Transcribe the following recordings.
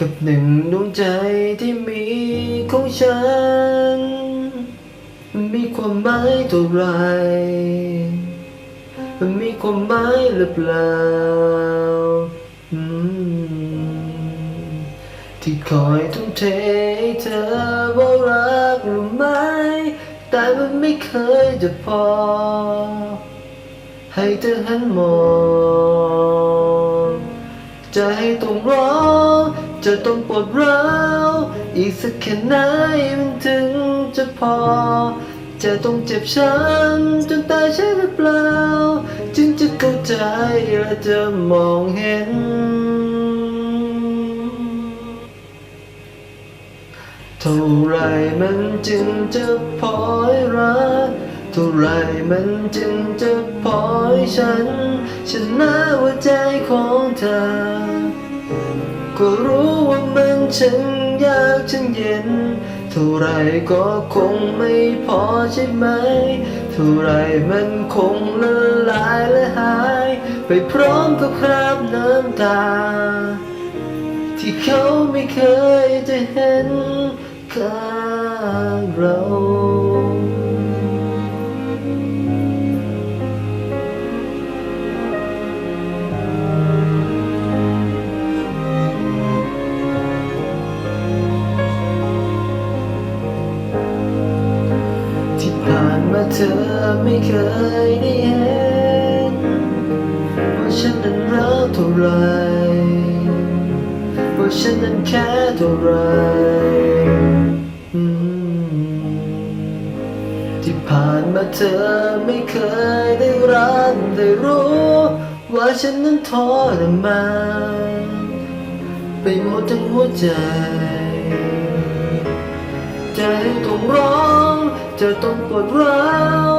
กับหนึ่งดวงใจที่มีของฉัน มันมีความหมายเท่าไร มันมีความหมายหรือเปล่า ที่คอยทุ่มเทให้เธอว่ารักหรือไม่ แต่มันไม่เคยจะพอ ให้เธอหันมองจะให้ต้องร้อง จะต้องปวดร้าวอีกสักแค่ไหนมันถึงจะพอ จะต้องเจ็บช้ำจนตายใช่หรือเปล่า จึงจะเข้าใจและจะมองเห็น เท่าไรมันจึงจะพอให้รักเท่าไรมันจึงจะพอให้ฉันชนะหัวใจของเธอ ฉันยากฉันเย็น เท่าไรก็คงไม่พอใช่ไหม เท่าไรมันคงละลายและหาย ไปพร้อมกับคราบน้ำตา ที่เขาไม่เคยจะเห็นข้า ที่านมาเธอไม่เคยได้เห็น ว่าฉันนั้นรักเท่าไร ว่าฉันนั้นแค่เท่าไรที่ผ่านมาเธอไม่เคยได้รับได้รู้ ว่าฉันนั้นทรมานไปหมดทั้งหัวใจ ใจต้องร้อง จะต้องปวดร้าว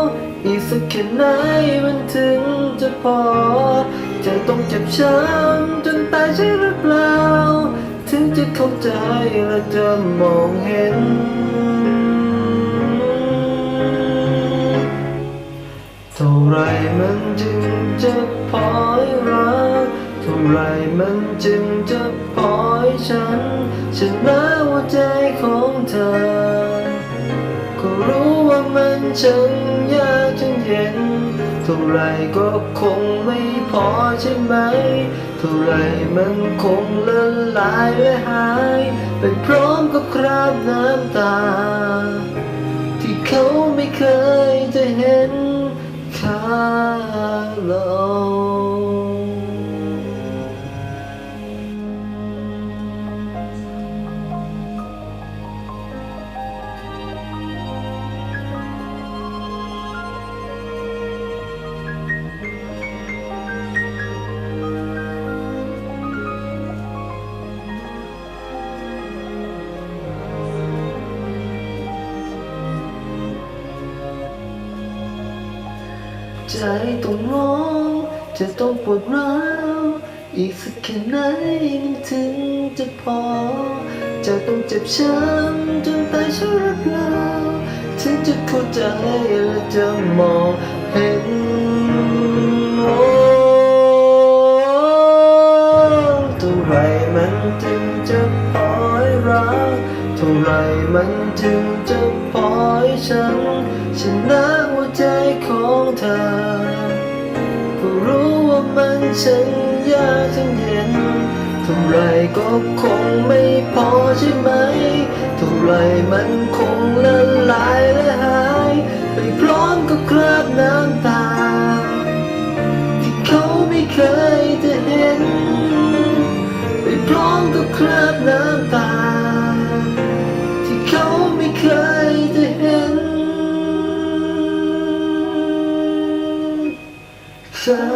อีกสักแค่ไหนมันถึงจะพอ จะต้องเจ็บช้ำจนตายใช่หรือเปล่า ถึงจะเข้าใจและจะมองเห็น เท่าไรมันจึงจะพอให้รักเท่าไรมันจึงจะพอให้ฉันชนะหัวใจของเธอ มันช่างยากช่างเย็น เท่าไรก็คงไม่พอใช่ไหม เท่าไรมันคงละลายและหายไปพร้อมกับคราบน้ำตา ที่เขาไม่เคยจะเห็นค่าเรา ใจต้องร้องจะต้องปวดร้าวอีกสักแค่ไหนมันถึงจะพอ จะต้องเจ็บช้ำจนตายใช่หรือเปล่าถึงจะเข้าใจและจะมองเห็นโอ้เท่าไรมันจึงจะพอให้รัก ท่าไรมันจึงจะพอให้ฉันชนะหัวใจของเธอก็รู้ว่ามันช่างยากจังเย็นเท่าไรก็คงไม่พอใช่ไหมเท่าไรมันคงละลาย ค่